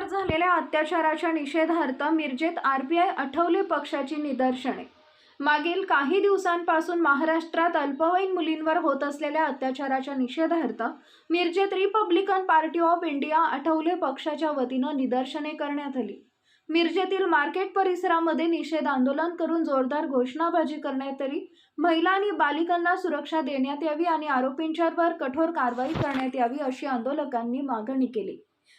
महिलांवर झालेल्या अत्याचाराच्या निषेधार्थ मिरजेत आरपीआय आठवले पक्षाची निदर्शने. मागील काही दिवसांपासून महाराष्ट्रात अल्पवयीन मुलींवर होत असलेल्या अत्याचाराच्या निषेधार्थ मिरजेत Republican party of India Athawale पक्षाच्या वतीनं निदर्शने करण्यात आली. मिरजेतील मार्केट परिसरामध्ये निषेध आंदोलन करून जोरदार घोषणाबाजी करण्यात आली महिला आणि बालिकांना सुरक्षा देण्यात यावी आणि आरोपींच्यावर कठोर कारवाई करण्यात यावी अशी आंदोलकांनी मागणी केली.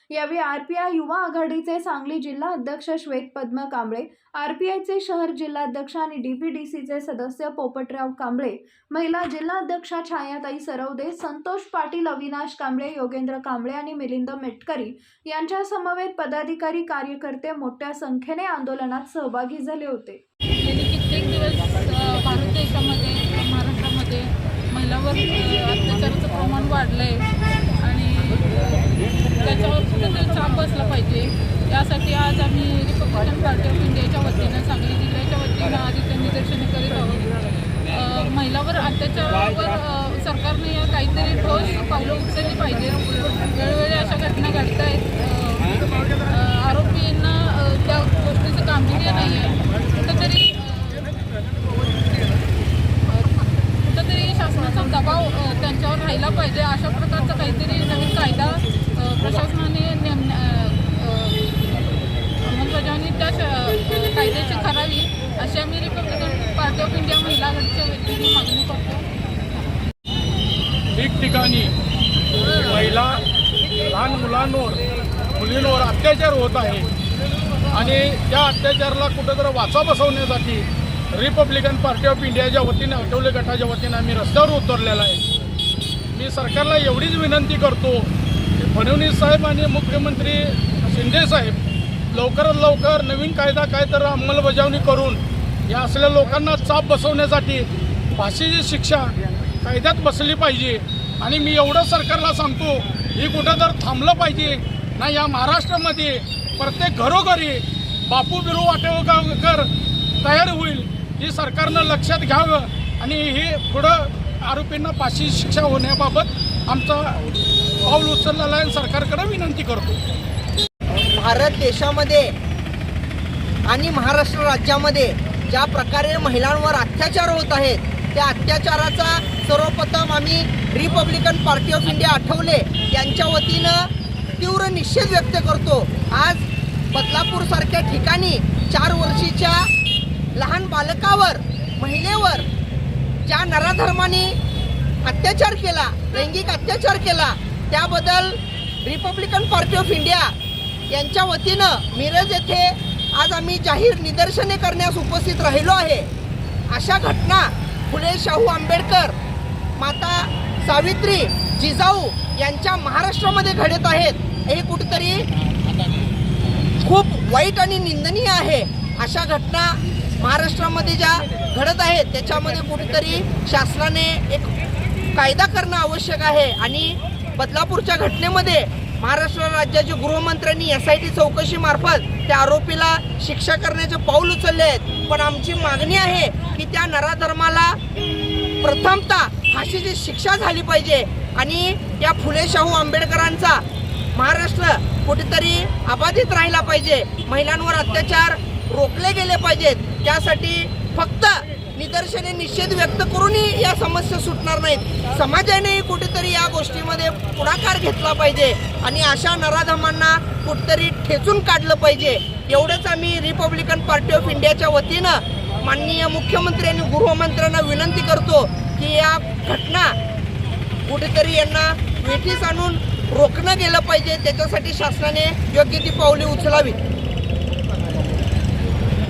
यावेळी आरपीआय युवा आघाडीचे सांगली जिल्हा अध्यक्ष श्वेत पद्म कांबळे आरपीआयचे शहर जिल्हाध्यक्ष आणि डीपीडीसीचे सदस्य पोपटराव कांबळे महिला जिल्हाध्यक्षा छायाताई सरवदे संतोष पाटील अविनाश कांबळे योगेंद्र कांबळे आणि मिलिंद मेटकरी यांच्या समवेत पदाधिकारी कार्यकर्ते मोठ्या संख्येने आंदोलनात सहभागी झाले होते. कित्येक दिवस भारत देशामध्ये महाराष्ट्रामध्ये महिलावर अत्याचाराचं प्रमाण वाढलं आहे आणि त्याच्यावर कुठेतरी चाप पाहिजे. यासाठी आज आम्ही रिपब्लिकन पार्टी ऑफ इंडियाच्या वतीनं सांगली जिल्ह्याच्या वतीनं आज इथे निदर्शने करीत आहोत. महिलावर अत्याचारावर सरकारने काहीतरी ठोस पावलं उचलली पाहिजे. वेळोवेळी अशा घटना घडत आहेत आरोपींना त्या गोष्टीचं गांभीर्य नाही आहे कुठंतरी कुठंतरी शासनाचा दबाव त्यांच्यावर राहिला पाहिजे. अशा प्रकारचा काहीतरी नवीन कायदा प्रशासनाने नेम ऑफ इंडिया महिला आघाडीच्या मागणी करतो. ठिकठिकाणी महिला लहान मुलांवर मुलींवर अत्याचार होत आहे. आणि त्या अत्याचाराला कुठंतरी वाचा बसवण्यासाठी रिपब्लिकन पार्टी ऑफ इंडियाच्या वतीने आठवले गटाच्या वतीने आम्ही रस्त्यावर उतरलेला आहे. मी सरकारला एवढीच विनंती करतो की फडणवीस साहेब आणि मुख्यमंत्री शिंदे साहेब लवकरात लवकर नवीन कायदा काय तर अंमलबजावणी करून या असलेल्या लोकांना चाप बसवण्यासाठी फाशीची शिक्षा कायद्यात बसली पाहिजे. आणि मी एवढं सरकारला सांगतो हे कुठं तर थांबलं पाहिजे. ना या महाराष्ट्रामध्ये प्रत्येक घरोघरी बापू बिरू वाटेकर तयार होईल हे सरकारनं लक्षात घ्यावं. आणि हे पुढं आरोपींना फाशी शिक्षा होण्याबाबत आमचा पाऊल उचललेला आहे. सरकारकडे विनंती करतो. भारत देशामध्ये आणि महाराष्ट्र राज्यामध्ये ज्या प्रकारे महिलांवर अत्याचार होत आहेत त्या अत्याचाराचा सर्वप्रथम आम्ही Republican party of India Athawale. यांच्या वतीनं तीव्र निषेध व्यक्त करतो. आज बदलापूरसारख्या ठिकाणी चार वर्षीच्या लहान बालकावर महिलेवर ज्या नराधर्माने अत्याचार केला लैंगिक अत्याचार केला त्याबद्दल रिपब्लिकन पार्टी ऑफ इंडिया यांच्या वतीनं मिरज येथे आज आम्ही जाहीर निदर्शने करण्यास उपस्थित राहिलो आहे. अशा घटना फुले शाहू आंबेडकर माता सावित्री जिजाऊ यांच्या महाराष्ट्रामध्ये घडत आहेत. हे कुठेतरी खूप वाईट आणि निंदनीय आहे. अशा घटना महाराष्ट्रामध्ये ज्या घडत आहेत त्याच्यामध्ये कुठेतरी शासनाने एक कायदा करणं आवश्यक आहे. आणि बदलापूरच्या घटनेमध्ये महाराष्ट्र राज्याचे गृहमंत्र्यांनी एस आय टी चौकशीमार्फत त्या आरोपीला शिक्षा करण्याचे पाऊल उचलले आहेत. पण आमची मागणी आहे की त्या नराधर्माला प्रथमतः फाशीची शिक्षा झाली पाहिजे आणि या फुले शाहू आंबेडकरांचा महाराष्ट्र कुठेतरी अबाधित राहिला पाहिजे. महिलांवर अत्याचार रोखले गेले पाहिजेत. त्यासाठी फक्त निदर्शने निषेध व्यक्त करूनही या समस्या सुटणार नाहीत. समाजानेही कुठेतरी या गोष्टीमध्ये पुढाकार घेतला पाहिजे आणि अशा नराधमांना कुठेतरी ठेचून काढलं पाहिजे. एवढंच आम्ही रिपब्लिकन पार्टी ऑफ इंडियाच्या वतीनं माननीय मुख्यमंत्री आणि गृहमंत्र्यांना विनंती करतो की या घटना कुठेतरी यांना वेठीस आणून रोखणं गेलं पाहिजे. त्याच्यासाठी शासनाने योग्य ती पावले उचलावीत.